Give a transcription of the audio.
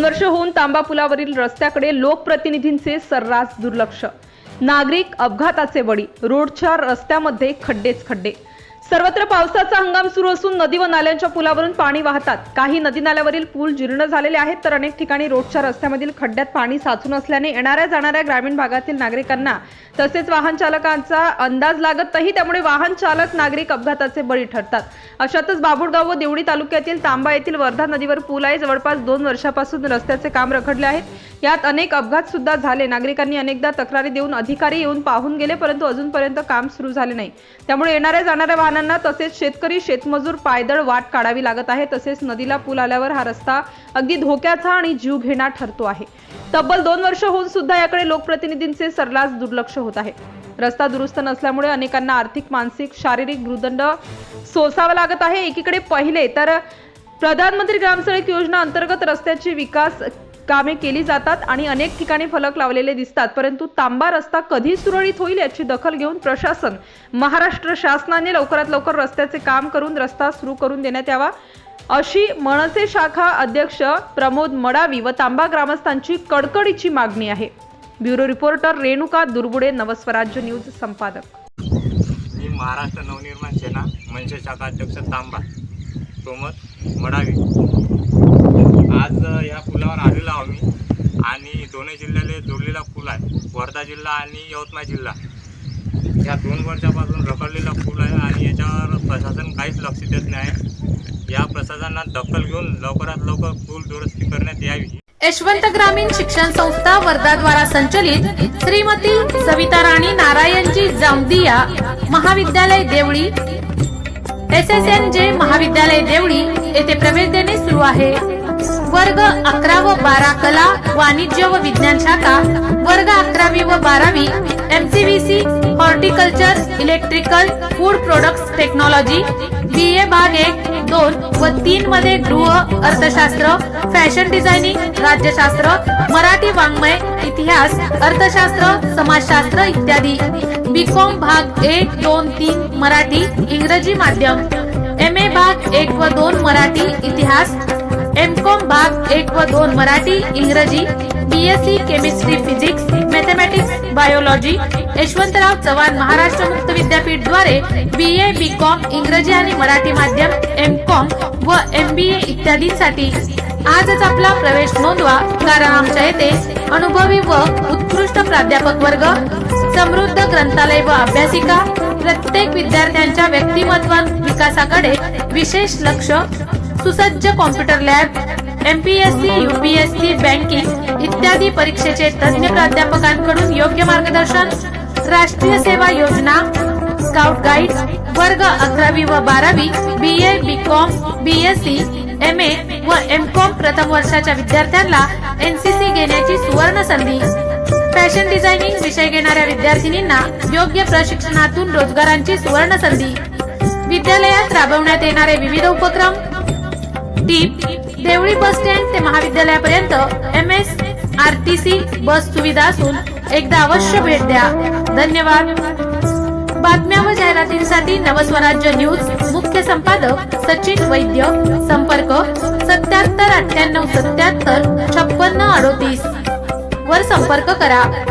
दोन वर्ष होऊन तांबा पुलावरील रस्त्याकडे लोकप्रतिनिधींचे सर्रास दुर्लक्ष. नागरिक अपघाताचे बळी रोडच्या रस्त्यामध्ये खड्डेच खड्डे. सर्वत्र पावसाचा हंगाम सुरू असून नदी व नाल्यांच्या पुलावरून पाणी वाहतात. काही नदी नाल्यावरील पूल जीर्ण झालेले आहेत तर अनेक ठिकाणी रोडच्या रस्त्यामधील खड्ड्यात पाणी साचून असल्याने येणाऱ्या जाणाऱ्या ग्रामीण भागातील नागरिकांना तसेच वाहन चालकांचा अंदाज लागत नाही त्यामुळे वाहन चालक नागरिक अपघाताचे बळी ठरतात. अशातच बाबुळगाव व देवळी तालुक्यातील तांबा येथील वर्धा नदीवर पूल आहे. जवळपास दोन वर्षापासून रस्त्याचे काम रखडले आहेत. यात अनेक अपघात सुद्धा झाले. नागरिकांनी अनेकदा तक्रारी देऊन अधिकारी येऊन पाहून गेले परंतु अजूनपर्यंत काम सुरू झाले नाही. त्यामुळे येणाऱ्या जाणाऱ्या वाहनांना तसेच शेतकरी शेतमजूर पायदळ वाट काढावी लागत आहे. तसेच नदीला पूल आल्यावर हा रस्ता अगदी धोक्याचा आणि जीव घेणा ठरतो आहे. तब्बल दोन वर्ष होऊन सुद्धा याकडे लोकप्रतिनिधींचे सरलास दुर्लक्ष होत आहे. रस्ता दुरुस्त नसल्यामुळे अनेकांना आर्थिक मानसिक शारीरिक भूदंड सोसावा लागत आहे. एकीकडे पहिले तर प्रधानमंत्री ग्रामसडक योजना अंतर्गत रस्त्याची विकास कामे केली जातात आणि अनेक ठिकाणी फलक लावलेले दिसतात परंतु तांबा रस्ता कधी सुरळीत होईल याची दखल घेऊन प्रशासन महाराष्ट्र शासनाने लवकरात लवकर रस्त्याचे काम करून रस्ता सुरू करून देण्यात यावा. अशी मनसे शाखा अध्यक्ष प्रमोद मडावी व तांबा ग्रामस्थांची कडकडीची मागणी आहे. Bureau reporter Renuka Durbude Navswarajya news संपादक. मी महाराष्ट्र नवनिर्माण सेना मनसे शाखा अध्यक्ष तांबा प्रमोद मडावी. आज या ह्या पुलावर आलेलो आहो मी आणि दोन्ही जिल्ह्याला जोडलेला पूल आहे. वर्धा जिल्हा आणि यवतमाळ जिल्हा. ह्या दोन वर्षापासून रखडलेला पूल आहे आणि याच्यावर प्रशासन काहीच लक्ष देत नाही. या प्रशासनात दखल घेऊन लवकरात लवकर पूल दुरुस्ती करण्यात यावी. यशवंत ग्रामीण शिक्षण संस्था वर्धा द्वारा संचलित श्रीमती सविता राणी नारायणजी जामदिया महाविद्यालय देवळी. एस एस एन जे महाविद्यालय देवळी येथे प्रवेश देणे सुरू आहे. वर्ग अकरा व बारा कला वाणिज्य व विज्ञान शाखा. वर्ग अकरावी व बारावी MCVC horticulture electrical food products technology B A भाग एक दोन व तीन मध्ये गृह अर्थशास्त्र फॅशन डिझायनिंग राज्यशास्त्र मराठी वाङ्मय इतिहास अर्थशास्त्र समाजशास्त्र इत्यादी. बीकॉम भाग एक दोन तीन मराठी इंग्रजी माध्यम. एम ए भाग एक व दोन मराठी इतिहास एम कॉम भाग एक व दोन मराठी इंग्रजी BSc chemistry physics mathematics biology Yashwantrao Chavan Maharashtra मुक्त विद्यापीठद्वारे बी ए बी कॉम इंग्रजी आणि मराठी माध्यम एम कॉम व एम बी ए इत्यादींसाठी आजच आपला प्रवेश नोंदवा. कारण आमच्या येथे अनुभवी व उत्कृष्ट प्राध्यापक वर्ग समृद्ध ग्रंथालय व अभ्यासिका प्रत्येक विद्यार्थ्यांच्या व्यक्तिमत्व विकासाकडे विशेष लक्ष सुसज्ज computer lab MPSC UPSC banking इत्यादी परीक्षेचे तज्ज्ञ प्राध्यापकांकडून योग्य मार्गदर्शन राष्ट्रीय सेवा योजना स्काउट गाईड वर्ग अकरावी व बारावी B A B com B S C M A व एम कॉम प्रथम वर्षाच्या विद्यार्थ्यांना एनसीसी घेण्याची सुवर्ण संधी. फॅशन डिझायनिंग विषय घेणाऱ्या विद्यार्थिनींना योग्य प्रशिक्षणातून रोजगारांची सुवर्ण संधी. विद्यालयात राबवण्यात येणारे विविध उपक्रम टीप देवळी बस स्टँड ते महाविद्यालयापर्यंत M S R T C bus सुविधा असून एकदा अवश्य भेट द्या. धन्यवाद. बातम्या व जाहिरातींसाठी नवस्वराज्य न्यूज मुख्य संपादक सचिन वैद्य संपर्क सत्याहत्तर अठ्ठ्याण्णव सत्याहत्तर छप्पन्न अडोतीस. वर संपर्क करा.